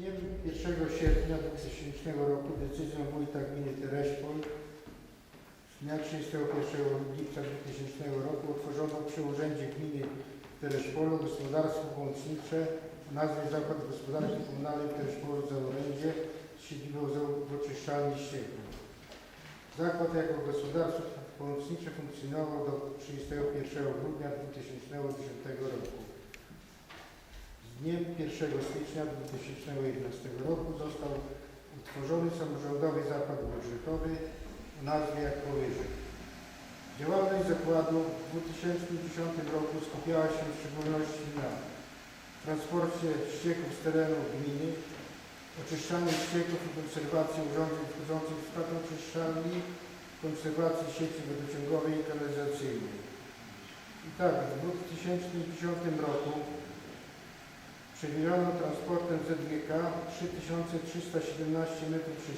dniem 1 sierpnia 2000 roku decyzją Wójta Gminy Tereszpol z dnia 31 lipca 2000 roku utworzono przy Urzędzie Gminy Tereszpolu Gospodarstwo Pomocnicze o nazwie Zakład Gospodarki Komunalnej w Tereszpolu Zaorędzie z siedzibą zaoczyszczalni ścieków. Zakład jako gospodarstwo pomocnicze funkcjonował do 31 grudnia 2010 roku. Dniem 1 stycznia 2011 roku został utworzony samorządowy zakład budżetowy o nazwie jak powyżej. Działalność zakładu w 2010 roku skupiała się w szczególności na transporcie ścieków z terenu gminy, oczyszczaniu ścieków i konserwacji urządzeń wchodzących w skład oczyszczalni, konserwacji sieci wodociągowej i kanalizacyjnej. I tak, w 2010 roku przewieziono transportem ZGK 3317 m3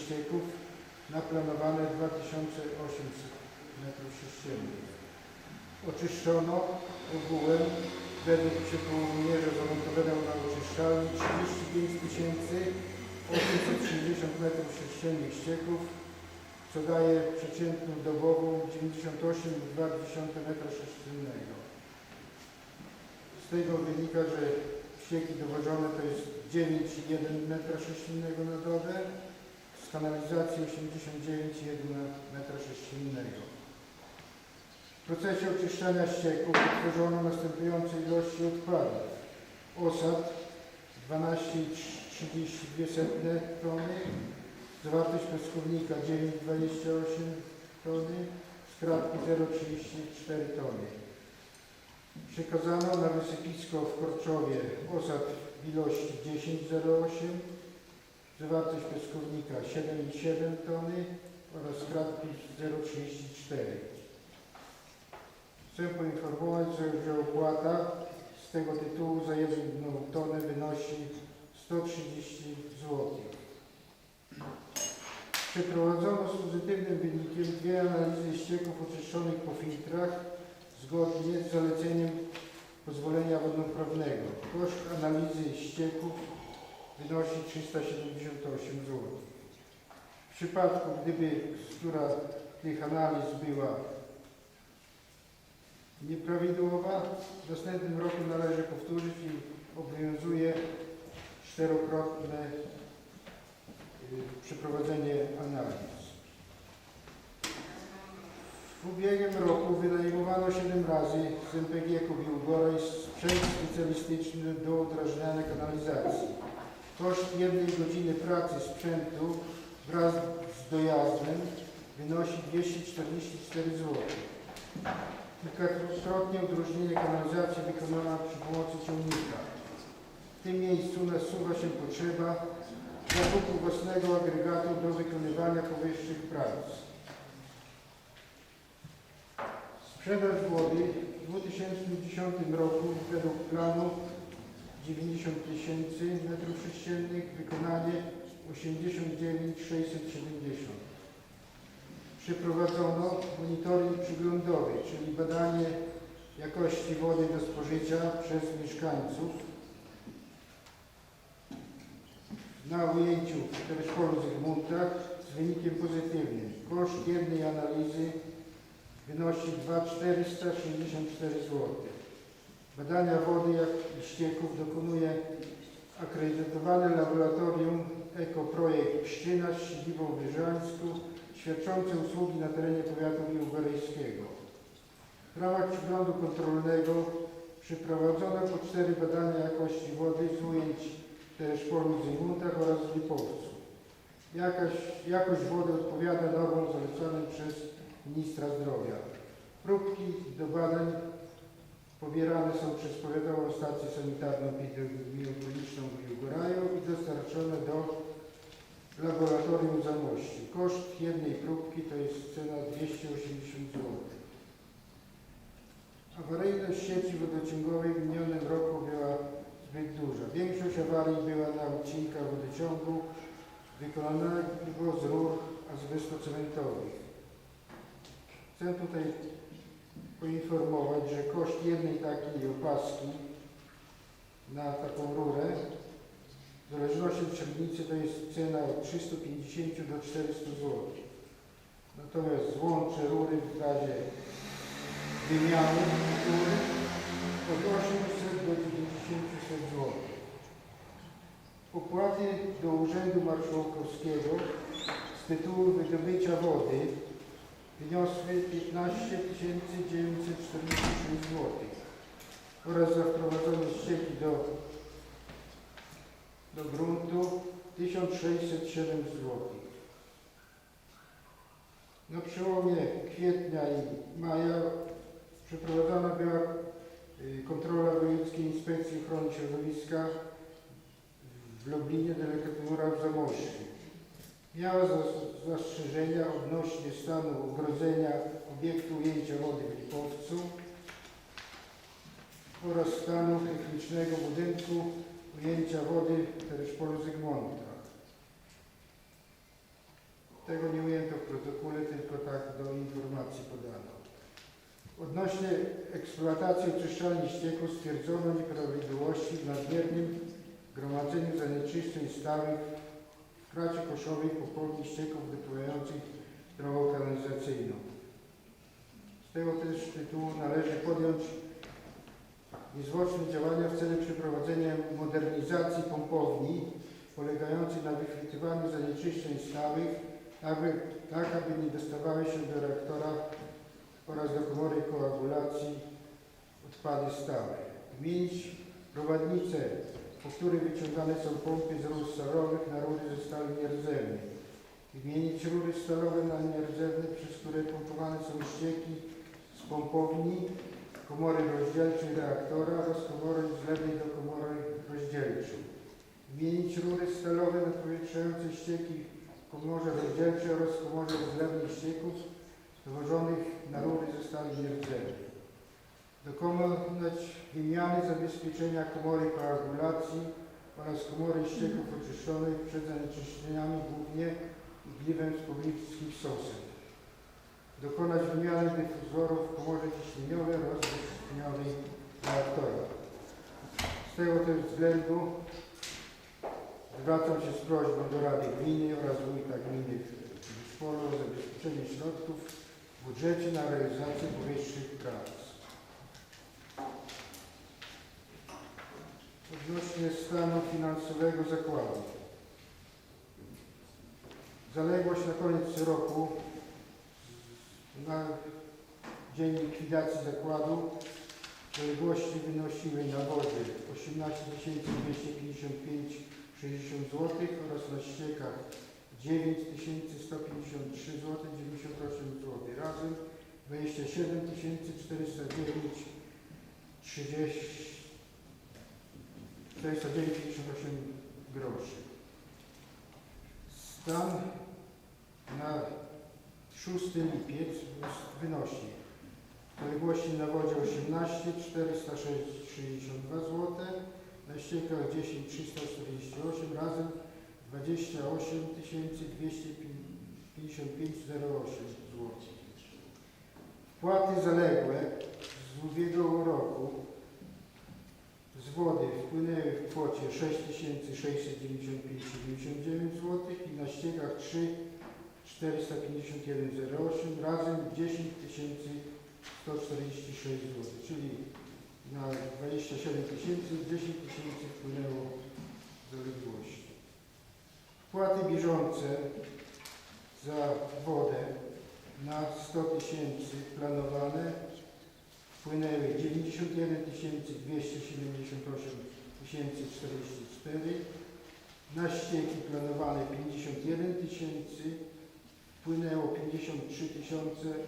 ścieków na planowane 2800 m3. Oczyszczono ogółem według przepływomierza zamontowanego na oczyszczalni 35 860 m3 ścieków, co daje przeciętną dobową 98,2 m3. Z tego wynika, że ścieki dowożone to jest 9,1 m3 na dobę, z kanalizacji 89,1 m3. W procesie oczyszczania ścieków utworzono następujące ilości odpadów. Osad 12,32 tony, zawartość piaskownika 9,28 tony, skrawki 0,34 tony. Przekazano na wysypisko w Korczowie osad w ilości 10,08, zawartość piaskownika 7,7 tony oraz skrawki 0,34. Chcę poinformować, że, że opłata z tego tytułu za jedną tonę wynosi 130 zł. Przeprowadzono z pozytywnym wynikiem dwie analizy ścieków oczyszczonych po filtrach zgodnie z zaleceniem pozwolenia wodnoprawnego. Koszt analizy ścieków wynosi 378 zł. W przypadku, gdyby która z tych analiz była nieprawidłowa, w następnym roku należy powtórzyć i obowiązuje czterokrotne y, przeprowadzenie analiz. W ubiegłym roku wynajmowano 7 razy z MPG Kubiłgoraj sprzęt specjalistyczny do udrażniania kanalizacji. Koszt jednej godziny pracy sprzętu wraz z dojazdem wynosi 244 zł. Kilkakrotnie udrożnienie kanalizacji wykonana przy pomocy ciągnika. W tym miejscu nasuwa się potrzeba zakupu własnego agregatu do wykonywania powyższych prac. Sprzedaż wody w 2010 roku według planu 90 tysięcy metrów sześciennych, wykonanie 89 670. Przeprowadzono monitoring przyglądowy, czyli badanie jakości wody do spożycia przez mieszkańców na ujęciu w Tereszpolu Zygmuntach z wynikiem pozytywnym. Koszt jednej analizy wynosi 2,464 zł. Badania wody jak i ścieków dokonuje akredytowane laboratorium Ekoprojekt Pszczyna z siedzibą w Wyżańsku, świadczące usługi na terenie powiatu biłgorajskiego. W ramach przeglądu kontrolnego przeprowadzono po cztery badania jakości wody z ujęć Tereszpolu Zygmuntach oraz Lipowcu. Jakaś, jakość wody odpowiada normom zalecanym przez ministra zdrowia. Próbki do badań pobierane są przez powiatową stację sanitarną epidemiologiczną w Biłgoraju i dostarczone do laboratorium w Zamościu. Koszt jednej próbki to jest cena 280 zł. Awaryjność sieci wodociągowej w minionym roku była zbyt duża. Większość awarii była na odcinkach wodociągu wykonanego z rur azbestocementowych. Chcę tutaj poinformować, że koszt jednej takiej opaski na taką rurę W zależności od średnicy to jest cena od 350 do 400 zł. Natomiast złącze rury w razie wymiany rury od 800 do 900 zł. Opłaty do Urzędu Marszałkowskiego z tytułu wydobycia wody wyniosły 15 946 zł oraz za wprowadzone ścieki do, do gruntu 1607 zł. Na przełomie kwietnia i maja przeprowadzona była y, kontrola Wojewódzkiej Inspekcji Ochrony Środowiska w Lublinie, delegatura w Zamościu. Miała zas- zastrzeżenia odnośnie stanu ogrodzenia obiektu ujęcia wody w Lipowcu oraz stanu technicznego budynku ujęcia wody w Tereszpolu Zygmunta. Tego nie ujęto w protokole, tylko tak do informacji podano. Odnośnie eksploatacji oczyszczalni ścieków stwierdzono nieprawidłowości w nadmiernym gromadzeniu zanieczyszczeń stałych kracie koszowej po południu ścieków dopływających drogą kanalizacyjną. Z tego też tytułu należy podjąć niezwłoczne działania w celu przeprowadzenia modernizacji pompowni polegającej na wychwytywaniu zanieczyszczeń stałych, aby, tak aby nie dostawały się do reaktora oraz do komory koagulacji odpady stałe. Wymienić prowadnice, po których wyciągane są pompy z rur stalowych na rury ze stali nierdzewnej. Wymienić rury stalowe na nierdzewne, przez które pompowane są ścieki z pompowni, komory rozdzielczej reaktora oraz komory zlewnej do komory rozdzielczej. Wymienić rury stalowe napowietrzające ścieki w komorze rozdzielczej oraz komorze zlewnej ścieków dowożonych na rury ze stali nierdzewnej. Dokonać wymiany zabezpieczenia komory koagulacji oraz komory ścieków oczyszczonych przed zanieczyszczeniami głównie igliwem z pobliskich sosen. Dokonać wymiany dyfuzorów w komorze ciśnieniowej oraz ciśnieniowej reaktora. Z tego też względu zwracam się z prośbą do Rady Gminy oraz Wójta Gminy w Polu o zabezpieczenie środków w budżecie na realizację powyższych prac. Odnośnie stanu finansowego zakładu. Zaległość na koniec roku na dzień likwidacji zakładu zaległości wynosiły na wodzie 18 255,60 zł oraz na ściekach 9 153 zł 98 zł razem 27 409 30 409,58 groszy. Stan na 6 lipiec wynosi zaległości na wodzie 18 462 zł, na ściekach 10 348 razem 28 255,08 zł. Wpłaty zaległe z ubiegłego roku z wody wpłynęły w kwocie 6695,79 zł i na ściekach 3 451,08 razem 10 146 zł, czyli na 27 tysięcy 10 tysięcy wpłynęło zaległości. Wpłaty bieżące za wodę na 100 tysięcy planowane wpłynęły 91 278 044, na ścieki planowane 51 tysięcy, wpłynęło 53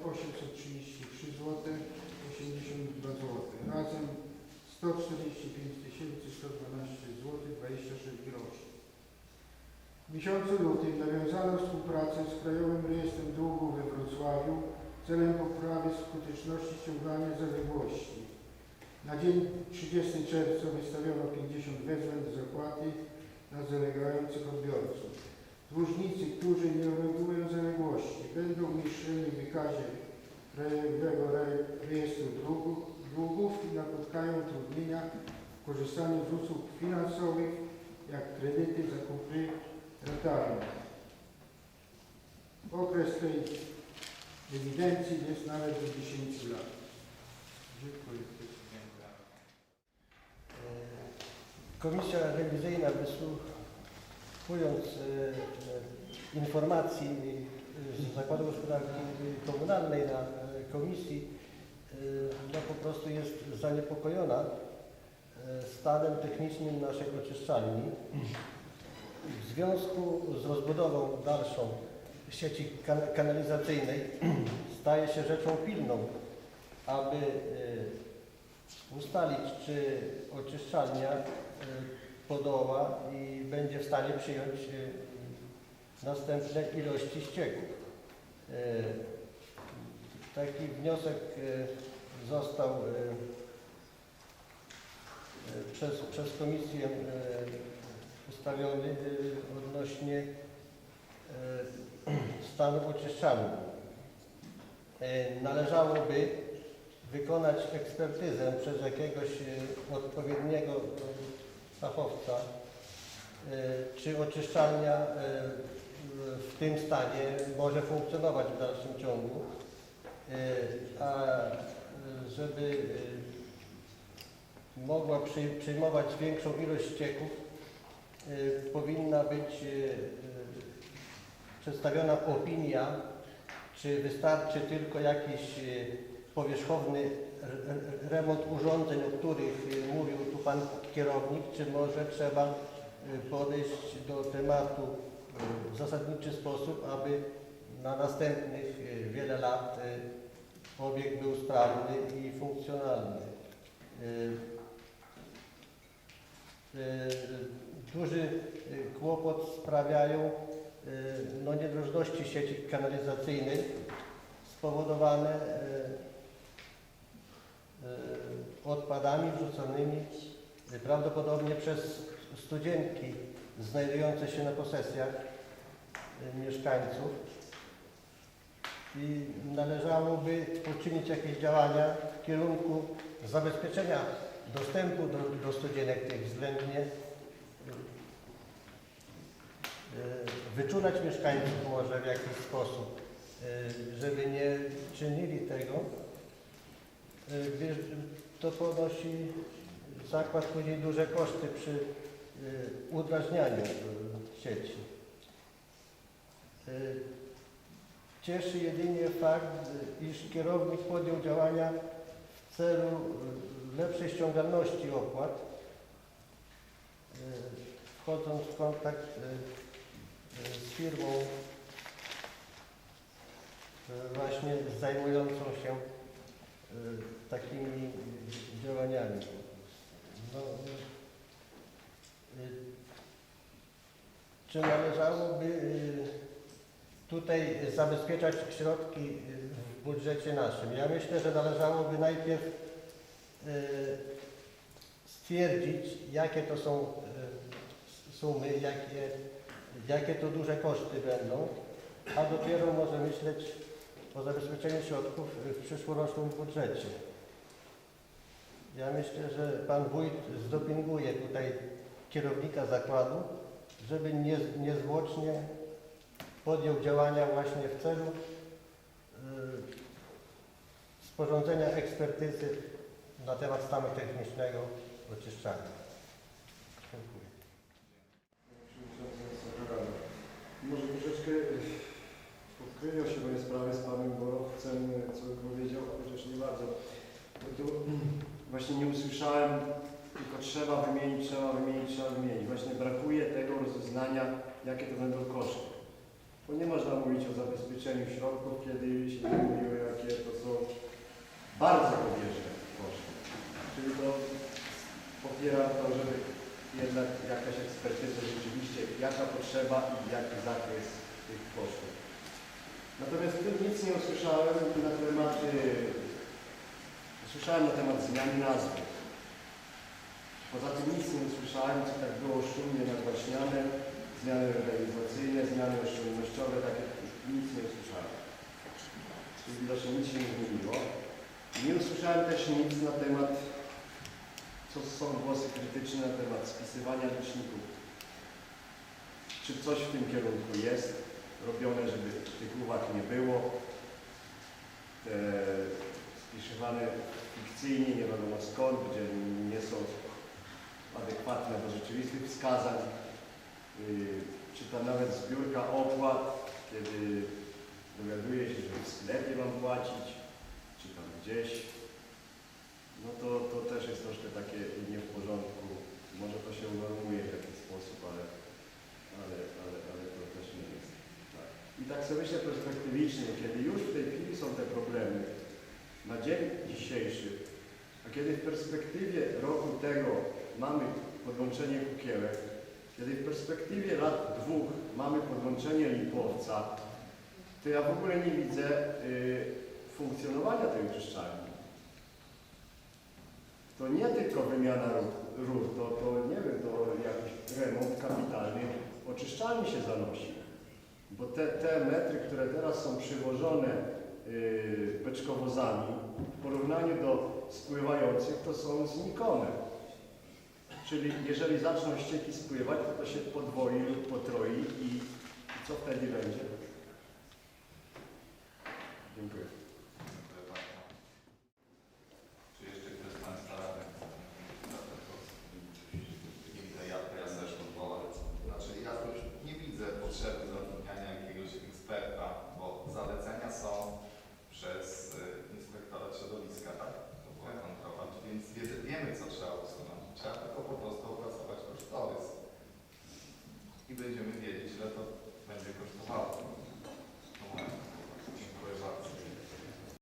833 zł 82 zł, razem 145 112 zł 26 groszy. W miesiącu lutym nawiązano współpracę z Krajowym Rejestrem Długów we Wrocławiu celem poprawy skuteczności ściągania zaległości. Na dzień 30 czerwca wystawiono 50 wezwań do zapłaty na zalegających odbiorców. Dłużnicy, którzy nie uregułują zaległości, będą umieszczeni w wykazie Krajowego Re- Rejestru Długów, i napotkają utrudnienia w korzystaniu z usług finansowych jak kredyty, zakupy lokalne. Okres tej ewidencji jest nawet do 10 lat. Dziękuję. Komisja rewizyjna wysłuchując e, e, informacji e, z Zakładu Gospodarki Komunalnej na e, komisji, e, no po prostu jest zaniepokojona e, stanem technicznym naszej oczyszczalni. W związku z rozbudową dalszą sieci kan kanalizacyjnej staje się rzeczą pilną, aby e, ustalić, czy oczyszczalnia e, podoła i będzie w stanie przyjąć e, następne ilości ścieków. Taki wniosek został przez, przez komisję ustawiony odnośnie stanu oczyszczalni. E, Należałoby wykonać ekspertyzę przez jakiegoś e, odpowiedniego e, fachowca, e, czy oczyszczalnia e, w tym stanie może funkcjonować w dalszym ciągu, E, a e, żeby e, mogła przy, przyjmować większą ilość ścieków, e, powinna być e, e, przedstawiona opinia, czy wystarczy tylko jakiś e, powierzchowny re- re- remont urządzeń, o których y, mówił tu Pan kierownik, czy może trzeba y, podejść do tematu w zasadniczy sposób, aby na następnych wiele lat obiekt był sprawny i funkcjonalny. Duży kłopot sprawiają no, niedrożności sieci kanalizacyjnej spowodowane y, y, odpadami wrzuconymi y, prawdopodobnie przez studzienki znajdujące się na posesjach y, mieszkańców. I należałoby poczynić jakieś działania w kierunku zabezpieczenia dostępu do, do studzienek tych względnie. y, y, wyczulać mieszkańców może w jakiś sposób, y, żeby nie czynili tego, gdyż to ponosi zakład później duże koszty przy udrażnianiu sieci. Cieszy jedynie fakt, iż kierownik podjął działania w celu lepszej ściągalności opłat, wchodząc w kontakt firmą y, właśnie zajmującą się y, takimi działaniami. No, y, czy należałoby tutaj zabezpieczać środki w budżecie naszym? Ja myślę, że należałoby najpierw stwierdzić, jakie to są sumy, jakie, jakie to duże koszty będą, a dopiero może myśleć o zabezpieczeniu środków w przyszłorocznym budżecie. Ja myślę, że Pan Wójt zdopinguje tutaj kierownika zakładu, żeby nie, niezwłocznie podjął działania właśnie w celu y, sporządzenia ekspertyzy na temat stanu technicznego oczyszczania. Może troszeczkę pokryją się moje sprawy z Panem Borowcem, co powiedział, chociaż nie bardzo. Bo tu właśnie nie usłyszałem, tylko trzeba wymienić, trzeba wymienić, trzeba wymienić. Właśnie brakuje tego rozeznania, jakie to będą koszty. Bo nie można mówić o zabezpieczeniu środków, kiedy się nie mówi o jakie to są bardzo pobieżne koszty. Czyli to popieram to, żeby jednak jakaś ekspertyza rzeczywiście, jaka potrzeba i jaki zakres tych kosztów. Natomiast tu nic nie usłyszałem na temat, y, usłyszałem na temat zmiany nazwy. Poza tym nic nie usłyszałem, co tak było szumnie nagłaśniane, zmiany organizacyjne, zmiany oszczędnościowe, takie nic nie usłyszałem. Czyli widocznie nic się nie zmieniło. Nie usłyszałem też nic na temat co są głosy krytyczne na temat spisywania liczników czy coś w tym kierunku jest robione, żeby tych uwag nie było. Te spiszywane fikcyjnie, nie wiadomo skąd, gdzie nie są adekwatne do rzeczywistych wskazań. Czy tam nawet zbiórka opłat, kiedy dowiaduje się, że w sklepie mam płacić, czy tam gdzieś, no to, to też jest troszkę takie nie w porządku. Może to się unormuje w jakiś sposób, ale, ale, ale, ale to też nie jest. Tak. I tak sobie myślę perspektywicznie, kiedy już w tej chwili są te problemy, na dzień dzisiejszy, a kiedy w perspektywie roku tego mamy podłączenie kukiełek, kiedy w perspektywie lat dwóch mamy podłączenie lipowca, to ja w ogóle nie widzę y, funkcjonowania tej oczyszczalni. To nie tylko wymiana rur, to, to nie wiem, to jakiś remont kapitalny oczyszczalni się zanosi. Bo te, te metry, które teraz są przywożone yy, beczkowozami, w porównaniu do spływających, to są znikome. Czyli jeżeli zaczną ścieki spływać, to to się podwoi lub potroi i co wtedy będzie? Dziękuję.